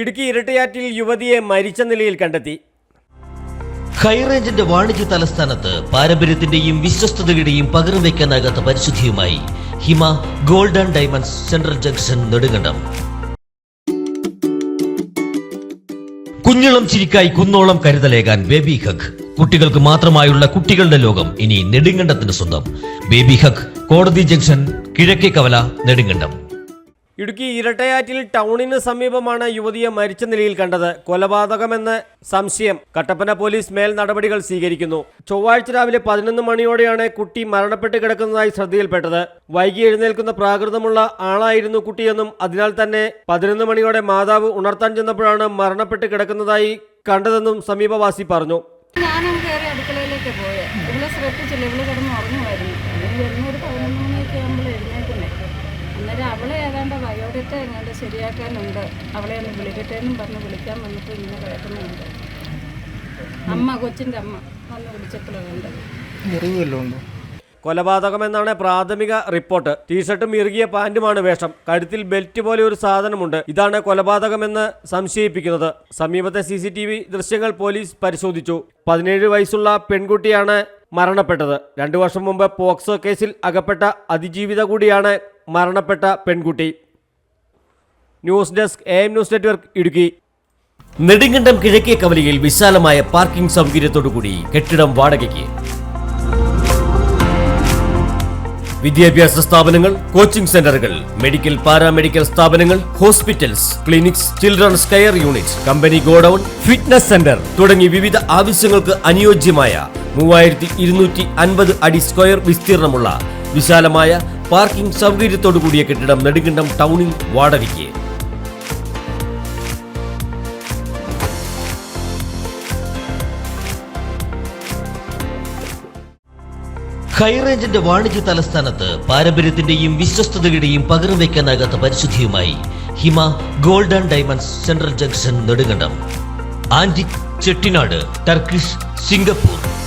ഇടുക്കി ഇരട്ടയാറ്റിൽ യുവതിയെ മരിച്ച നിലയിൽ കണ്ടെത്തി. ഹൈറേഞ്ചിന്റെ വാണിജ്യ തലസ്ഥാനത്ത് പാരമ്പര്യത്തിന്റെയും വിശ്വസ്തതയുടെയും പകരം വയ്ക്കാനാകാത്ത പരിശുദ്ധിയുമായി Hima golden diamonds central junction Nedumkandam. കുഞ്ഞിളം ചിരിക്കായി കുന്നോളം കരുതലേകാൻ ബേബി ഹഗ്. കുട്ടികൾക്ക് മാത്രമായുള്ള കുട്ടികളുടെ ലോകം ഇനി നെടുങ്കണ്ടത്തിന് സ്വന്തം. ബേബി ഹഗ് കോടതി ജംഗ്ഷൻ കിഴക്കേ കവല നെടുങ്കണ്ടം. ഇടുക്കി ഇരട്ടയാറ്റിൽ ടൗണിന് സമീപമാണ് യുവതിയെ മരിച്ച നിലയിൽ കണ്ടത്. കൊലപാതകമെന്ന് സംശയം. കട്ടപ്പന പോലീസ് മേൽ നടപടികൾ സ്വീകരിക്കുന്നു. ചൊവ്വാഴ്ച രാവിലെ പതിനൊന്ന് മണിയോടെയാണ് കുട്ടി മരണപ്പെട്ട് കിടക്കുന്നതായി ശ്രദ്ധയിൽപ്പെട്ടത്. വൈകി എഴുന്നേൽക്കുന്ന പ്രാകൃതമുള്ള ആളായിരുന്നു കുട്ടിയെന്നും അതിനാൽ തന്നെ പതിനൊന്ന് മണിയോടെ മാതാവ് ഉണർത്താൻ ചെന്നപ്പോഴാണ് മരണപ്പെട്ട് കിടക്കുന്നതായി കണ്ടതെന്നും സമീപവാസി പറഞ്ഞു. ഞാനും കയറി അടുക്കളയിലേക്ക് പോയത് ഇവളെ ശ്രദ്ധിച്ചില്ല ഇവൾ കിടന്ന് ഉറങ്ങുമായിരുന്നു ഇവിടെ വരുന്ന ഒരു പതിനൊന്ന് മണിയൊക്കെ അന്നേരം അവളെ ഏതാണ്ട് വയോഡറ്റ എങ്ങാണ്ട് ശരിയാക്കാനുണ്ട്. അവളെ ഒന്ന് വിളിക്കട്ടെ എന്നും പറഞ്ഞ് വിളിക്കാൻ വന്നപ്പോൾ ഇങ്ങനെ കിടക്കുന്നുണ്ട് അമ്മ കൊച്ചിന്റെ അമ്മ. വന്ന് വിളിച്ചപ്പോഴുണ്ട്. കൊലപാതകമെന്നാണ് പ്രാഥമിക റിപ്പോർട്ട്. ടീഷർട്ടും ഇറുകിയ പാന്റുമാണ് വേഷം. കഴുത്തിൽ ബെൽറ്റ് പോലെ ഒരു സാധനമുണ്ട്. ഇതാണ് കൊലപാതകമെന്ന് സംശയിപ്പിക്കുന്നത്. സമീപത്തെ സി സി ടി വി ദൃശ്യങ്ങൾ പോലീസ് പരിശോധിച്ചു. പതിനേഴ് വയസ്സുള്ള പെൺകുട്ടിയാണ് മരണപ്പെട്ടത്. രണ്ടു വർഷം മുമ്പ് പോക്സോ കേസിൽ അകപ്പെട്ട അതിജീവിത കൂടിയാണ് മരണപ്പെട്ട പെൺകുട്ടി. News desk A M news network Idukki. Nedumkandam കിഴക്കേ കവലയിൽ വിശാലമായ പാർക്കിംഗ് സൗകര്യത്തോടുകൂടി കെട്ടിടം വാടകയ്ക്ക്. വിദ്യാഭ്യാസ സ്ഥാപനങ്ങൾ കോച്ചിംഗ് സെന്ററുകൾ മെഡിക്കൽ പാരാമെഡിക്കൽ സ്ഥാപനങ്ങൾ hospitals clinics children's care unit company godown fitness centre തുടങ്ങി വിവിധ ആവശ്യങ്ങൾക്ക് അനുയോജ്യമായ മൂവായിരത്തി ഇരുന്നൂറ്റി അൻപത് അടി സ്ക്വയർ വിസ്തീർണമുള്ള വിശാലമായ പാർക്കിംഗ് സൗകര്യത്തോടുകൂടിയ കെട്ടിടം നെടുങ്കണ്ടം ടൗണിൽ വാടകയ്ക്ക്. ഹൈറേഞ്ചിന്റെ വാണിജ്യ തലസ്ഥാനത്ത് പാരമ്പര്യത്തിന്റെയും വിശ്വസ്തതയുടെയും പകരം വയ്ക്കാനാകാത്ത പരിശുദ്ധിയുമായി Hima gold and diamonds central junction Nedumkandam. Antique Chettinad Turkish Singapore.